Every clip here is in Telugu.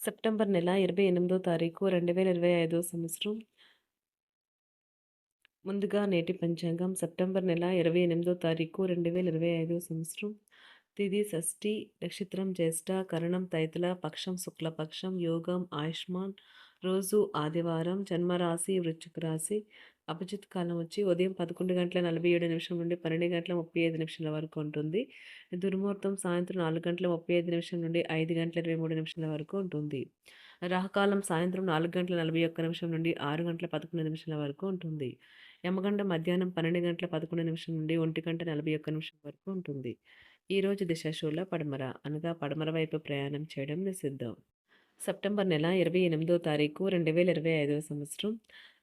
సెప్టెంబర్ నెల ఇరవై ఎనిమిదో తారీఖు రెండు వేల ఇరవై ఐదో సంవత్సరం. ముందుగా నేటి పంచాంగం. సెప్టెంబర్ నెల ఇరవై ఎనిమిదో తారీఖు రెండు వేల ఇరవై ఐదో సంవత్సరం. తిది షష్ఠి నక్షత్రం జ్యేష్ఠ కరణం తైతల పక్షం శుక్లపక్షం యోగం ఆయుష్మాన్. రోజు ఆదివారం జన్మరాశి వృశ్చిక రాశి. అభిజిత్ కాలం వచ్చి ఉదయం పదకొండు గంటల నలభై ఏడు నిమిషం నుండి పన్నెండు గంటల ముప్పై ఐదు నిమిషాల వరకు ఉంటుంది. దుర్ముహూర్తం సాయంత్రం నాలుగు గంటల ముప్పై ఐదు నిమిషం నుండి ఐదు గంటల ఇరవై మూడు నిమిషాల వరకు ఉంటుంది. రాహకాలం సాయంత్రం నాలుగు గంటల నలభై ఒక్క నిమిషం నుండి ఆరు గంటల పదకొండు నిమిషాల వరకు ఉంటుంది. యమగండ మధ్యాహ్నం పన్నెండు గంటల పదకొండు నిమిషం నుండి ఒంటి గంట నలభై ఒక్క నిమిషం వరకు ఉంటుంది. ఈరోజు దిశాశూల పడమర అనగా పడమర వైపు ప్రయాణం చేయడం నిషిద్ధం. సెప్టెంబర్ నెల ఇరవై ఎనిమిదో తారీఖు రెండు వేల ఇరవై ఐదవ సంవత్సరం.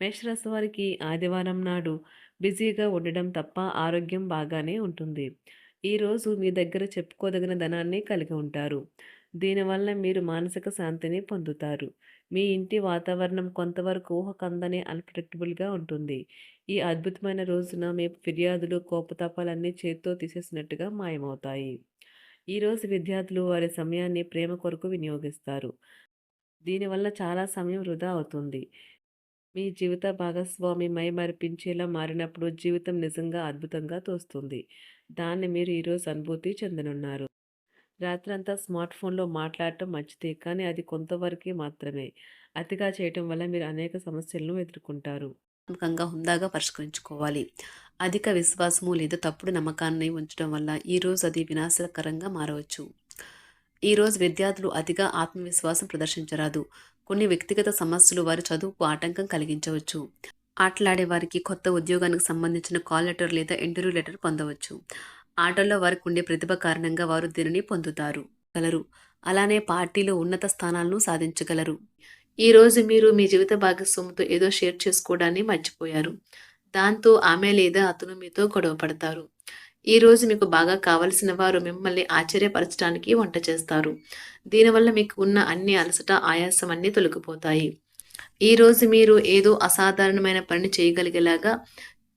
మేషరాశి వారికి ఆదివారం నాడు బిజీగా ఉండడం తప్ప ఆరోగ్యం బాగానే ఉంటుంది. ఈరోజు మీ దగ్గర చెప్పుకోదగిన ధనాన్ని కలిగి ఉంటారు. దీనివల్ల మీరు మానసిక శాంతిని పొందుతారు. మీ ఇంటి వాతావరణం కొంతవరకు ఊహకందని అన్ప్రెడిక్టబుల్గా ఉంటుంది. ఈ అద్భుతమైన రోజున మీ ఫిర్యాదులు కోపతాపాలన్నీ చేత్తో తీసేసినట్టుగా మాయమవుతాయి. ఈరోజు విద్యార్థులు వారి సమయాన్ని ప్రేమ కొరకు వినియోగిస్తారు. దీనివల్ల చాలా సమయం వృధా అవుతుంది. మీ జీవిత భాగస్వామి మైమరిపించేలా మారినప్పుడు జీవితం నిజంగా అద్భుతంగా తోస్తుంది. దాన్ని మీరు ఈరోజు అనుభూతి చెందనున్నారు. రాత్రంతా స్మార్ట్ ఫోన్లో మాట్లాడటం మంచిదే కానీ అది కొంతవరకే మాత్రమే. అతిగా చేయటం వల్ల మీరు అనేక సమస్యలను ఎదుర్కొంటారు. నమ్మకంగా హుందాగా పరిష్కరించుకోవాలి. అధిక విశ్వాసము లేదా తప్పుడు నమ్మకాన్ని ఉంచడం వల్ల ఈరోజు అది వినాశకరంగా మారవచ్చు. ఈరోజు విద్యార్థులు అతిగా ఆత్మవిశ్వాసం ప్రదర్శించరాదు. కొన్ని వ్యక్తిగత సమస్యలు వారి చదువుకు ఆటంకం కలిగించవచ్చు. ఆటలాడే వారికి కొత్త ఉద్యోగానికి సంబంధించిన కాల్ లెటర్ లేదా ఇంటర్వ్యూ లెటర్ పొందవచ్చు. ఆటల్లో వారికి ఉండే ప్రతిభ కారణంగా వారు దీనిని పొందుతారు. గలరు. అలానే పార్టీలో ఉన్నత స్థానాలను సాధించగలరు. ఈరోజు మీరు మీ జీవిత భాగస్వామితో ఏదో షేర్ చేసుకోవడాన్ని మర్చిపోయారు. దాంతో ఆమె లేదా అతను మీతో గొడవ పడతారు. ఈరోజు మీకు బాగా కావలసిన వారు మిమ్మల్ని ఆశ్చర్యపరచడానికి వంట చేస్తారు. దీనివల్ల మీకు ఉన్న అన్ని అలసట ఆయాసం అన్నీ తొలగిపోతాయి. ఈరోజు మీరు ఏదో అసాధారణమైన పని చేయగలిగేలాగా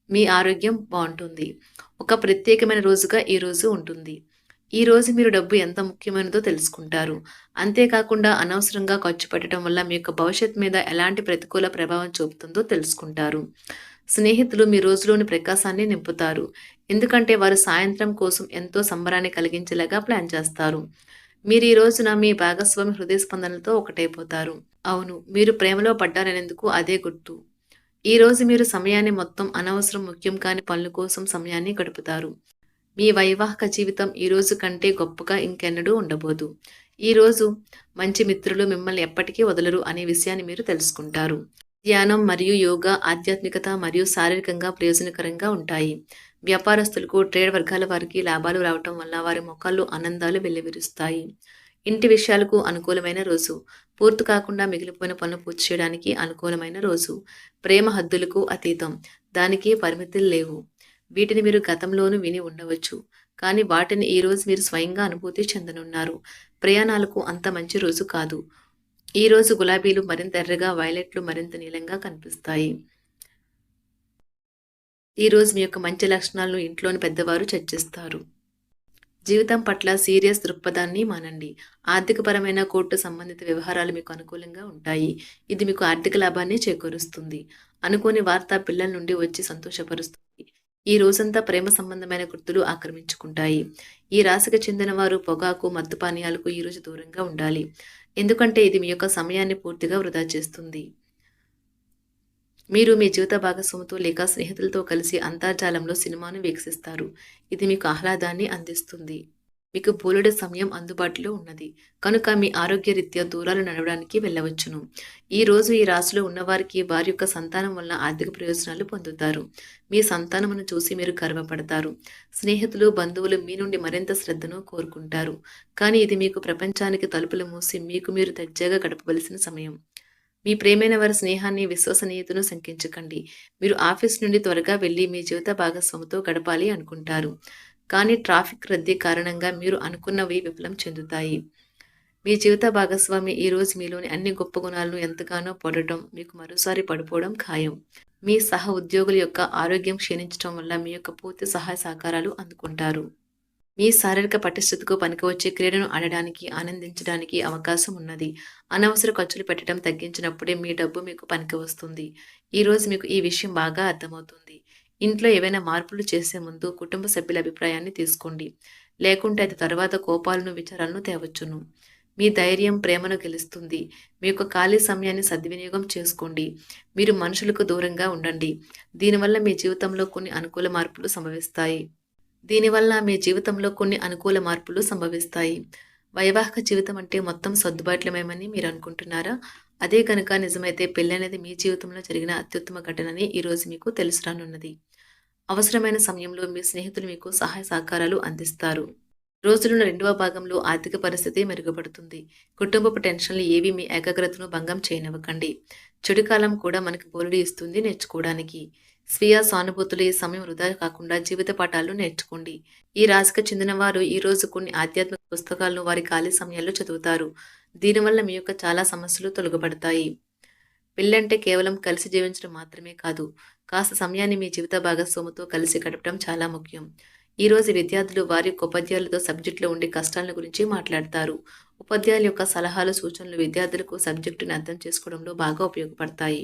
మీ ఆరోగ్యం బాగుంటుంది. ఒక ప్రత్యేకమైన రోజుగా ఈ రోజు ఉంటుంది. ఈ రోజు మీరు డబ్బు ఎంత ముఖ్యమైనదో తెలుసుకుంటారు. అంతేకాకుండా అనవసరంగా ఖర్చు పెట్టడం వల్ల మీ యొక్క భవిష్యత్ మీద ఎలాంటి ప్రతికూల ప్రభావం చూపుతుందో తెలుసుకుంటారు. స్నేహితులు మీ రోజులోని ప్రకాశాన్ని నింపుతారు. ఎందుకంటే వారు సాయంత్రం కోసం ఎంతో సంబరాన్ని కలిగించేలాగా ప్లాన్ చేస్తారు. మీరు ఈ రోజున మీ భాగస్వామి హృదయ స్పందనలతో ఒకటైపోతారు. అవును మీరు ప్రేమలో పడ్డారనేందుకు అదే గుర్తు. ఈ రోజు మీరు సమయాన్ని మొత్తం అనవసరం ముఖ్యం కాని పనుల కోసం సమయాన్ని గడుపుతారు. మీ వైవాహిక జీవితం ఈ రోజు కంటే గొప్పగా ఇంకెన్నడూ ఉండబోదు. ఈ రోజు మంచి మిత్రులు మిమ్మల్ని ఎప్పటికీ వదలరు అనే విషయాన్ని మీరు తెలుసుకుంటారు. ధ్యానం మరియు యోగా ఆధ్యాత్మికత మరియు శారీరకంగా ప్రయోజనకరంగా ఉంటాయి. వ్యాపారస్తులకు ట్రేడ్ వర్గాల వారికి లాభాలు రావటం వల్ల వారి మొక్కల్లో ఆనందాలు వెల్లివిరుస్తాయి. ఇంటి విషయాలకు అనుకూలమైన రోజు. పూర్తి కాకుండా మిగిలిపోయిన పనులు పూర్తి చేయడానికి అనుకూలమైన రోజు. ప్రేమ హద్దులకు అతీతం. దానికి పరిమితులు లేవు. వీటిని మీరు గతంలోనూ విని ఉండవచ్చు. కానీ వాటిని ఈ రోజు మీరు స్వయంగా అనుభూతి చెందనున్నారు. ప్రయాణాలకు అంత మంచి రోజు కాదు. ఈ రోజు గులాబీలు మరింత ఎర్రగా వైలెట్లు మరింత నీలంగా కనిపిస్తాయి. ఈ రోజు మీ యొక్క మంచి లక్షణాలను ఇంట్లోని పెద్దవారు చర్చిస్తారు. జీవితం పట్ల సీరియస్ దృక్పథాన్ని మానండి. ఆర్థికపరమైన కోర్టు సంబంధిత వ్యవహారాలు మీకు అనుకూలంగా ఉంటాయి. ఇది మీకు ఆర్థిక లాభాన్ని చేకూరుస్తుంది. అనుకోని వార్త పిల్లల నుండి వచ్చి సంతోషపరుస్తుంది. ఈ రోజంతా ప్రేమ సంబంధమైన గుర్తులు ఆక్రమించుకుంటాయి. ఈ రాశికి చెందిన వారు పొగాకు మత్తు పానీయాలకు ఈ రోజు దూరంగా ఉండాలి. ఎందుకంటే ఇది మీ యొక్క సమయాన్ని పూర్తిగా వృధా చేస్తుంది. మీరు మీ జీవిత భాగస్వామితో లేక స్నేహితులతో కలిసి అంతర్జాలంలో సినిమాను వీక్షిస్తారు. ఇది మీకు ఆహ్లాదాన్ని అందిస్తుంది. మీకు బోలెడు సమయం అందుబాటులో ఉన్నది. కనుక మీ ఆరోగ్యరీత్యా దూరాలు నడవడానికి వెళ్ళవచ్చును. ఈ రోజు ఈ రాశిలో ఉన్నవారికి వారి యొక్క సంతానం వల్ల ఆర్థిక ప్రయోజనాలు పొందుతారు. మీ సంతానమును చూసి మీరు గర్వపడతారు. స్నేహితులు బంధువులు మీ నుండి మరింత శ్రద్ధను కోరుకుంటారు. కానీ ఇది మీకు ప్రపంచానికి తలుపులు మూసి మీకు మీరు దర్జాగా గడపవలసిన సమయం. మీ ప్రేమైన వారి స్నేహాన్ని విశ్వసనీయతను శంకించకండి. మీరు ఆఫీస్ నుండి త్వరగా వెళ్ళి మీ జీవిత భాగస్వామితో గడపాలి అనుకుంటారు. కానీ ట్రాఫిక్ రద్దీ కారణంగా మీరు అనుకున్నవి విఫలం చెందుతాయి. మీ జీవిత భాగస్వామి ఈరోజు మీలోని అన్ని గొప్ప గుణాలను ఎంతగానో పొడటం మీకు మరోసారి పడిపోవడం ఖాయం. మీ సహ ఉద్యోగుల యొక్క ఆరోగ్యం క్షీణించడం వల్ల మీ యొక్క పూర్తి సహాయ సహకారాలు అందుకుంటారు. మీ శారీరక పటిష్టతకు పనికివచ్చే క్రీడను ఆడడానికి ఆనందించడానికి అవకాశం ఉన్నది. అనవసర ఖర్చులు పెట్టడం తగ్గించినప్పుడే మీ డబ్బు మీకు పనికి వస్తుంది. ఈరోజు మీకు ఈ విషయం బాగా అర్థమవుతుంది. ఇంట్లో ఏవైనా మార్పులు చేసే ముందు కుటుంబ సభ్యుల అభిప్రాయాన్ని తీసుకోండి. లేకుంటే అది తర్వాత కోపాలను విచారాలను తేవచ్చును. మీ ధైర్యం ప్రేమను గెలుస్తుంది. మీ యొక్క ఖాళీ సమయాన్ని సద్వినియోగం చేసుకోండి. మీరు మనుషులకు దూరంగా ఉండండి. దీనివల్ల మీ జీవితంలో కొన్ని అనుకూల మార్పులు సంభవిస్తాయి. దీనివల్ల మీ జీవితంలో కొన్ని అనుకూల మార్పులు సంభవిస్తాయి. వైవాహిక జీవితం అంటే మొత్తం సర్దుబాట్లమేమని మీరు అనుకుంటున్నారా? అదే కనుక నిజమైతే పెళ్ళి అనేది మీ జీవితంలో జరిగిన అత్యుత్తమ ఘటనని ఈరోజు మీకు తెలుసు రానున్నది. అవసరమైన సమయంలో మీ స్నేహితులు మీకు సహాయ సహకారాలు అందిస్తారు. రోజులున్న రెండవ భాగంలో ఆర్థిక పరిస్థితి మెరుగుపడుతుంది. కుటుంబపు టెన్షన్లు ఏవి మీ ఏకాగ్రతను భంగం చేయనివ్వకండి. చెడు కాలం కూడా మనకు బోలుడి ఇస్తుంది నేర్చుకోవడానికి. స్వీయ సానుభూతులు ఈ సమయం వృధా కాకుండా జీవిత పాఠాలు నేర్చుకోండి. ఈ రాశికి చెందిన వారు ఈ రోజు కొన్ని ఆధ్యాత్మిక పుస్తకాలను వారి ఖాళీ సమయాల్లో చదువుతారు. దీనివల్ల మీ యొక్క చాలా సమస్యలు తొలగబడతాయి. పెళ్ళంటే కేవలం కలిసి జీవించడం మాత్రమే కాదు. కాస్త సమయాన్ని మీ జీవిత భాగస్వామితో కలిసి గడపడం చాలా ముఖ్యం. ఈరోజు విద్యార్థులు వారి యొక్క ఉపాధ్యాయులతో సబ్జెక్టులో ఉండే కష్టాల గురించి మాట్లాడతారు. ఉపాధ్యాయుల యొక్క సలహాలు సూచనలు విద్యార్థులకు సబ్జెక్టుని అర్థం చేసుకోవడంలో బాగా ఉపయోగపడతాయి.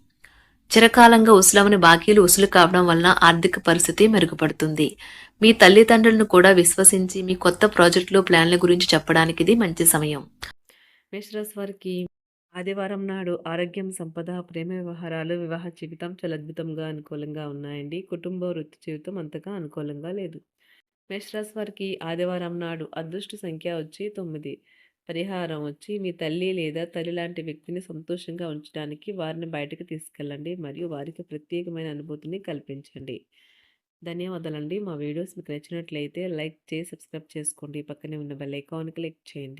చిరకాలంగా ఉసులవని బాకీలు ఉసులు కావడం వలన ఆర్థిక పరిస్థితి మెరుగుపడుతుంది. మీ తల్లిదండ్రులను కూడా విశ్వసించి మీ కొత్త ప్రాజెక్టులు ప్లాన్ల గురించి చెప్పడానికి ఇది మంచి సమయం. మేషరాశి వారికి ఆదివారం నాడు ఆరోగ్యం సంపద ప్రేమ వ్యవహారాలు వివాహ జీవితం చాలా అద్భుతంగా అనుకూలంగా ఉన్నాయండి. కుటుంబ వృత్తి జీవితం అంతగా అనుకూలంగా లేదు. మేషరాశి వారికి ఆదివారం నాడు అదృష్ట సంఖ్య వచ్చి తొమ్మిది. పరిహారం వచ్చి మీ తల్లి లేదా తల్లి లాంటి వ్యక్తిని సంతోషంగా ఉంచడానికి వారిని బయటకు తీసుకెళ్ళండి. మరియు వారికి ప్రత్యేకమైన అనుభూతిని కల్పించండి. ధన్యవాదాలండి. మా వీడియోస్ మీకు నచ్చినట్లయితే లైక్ చేసి సబ్స్క్రైబ్ చేసుకోండి. పక్కనే ఉన్న బెల్ ఐకాన్ క్లిక్ చేయండి.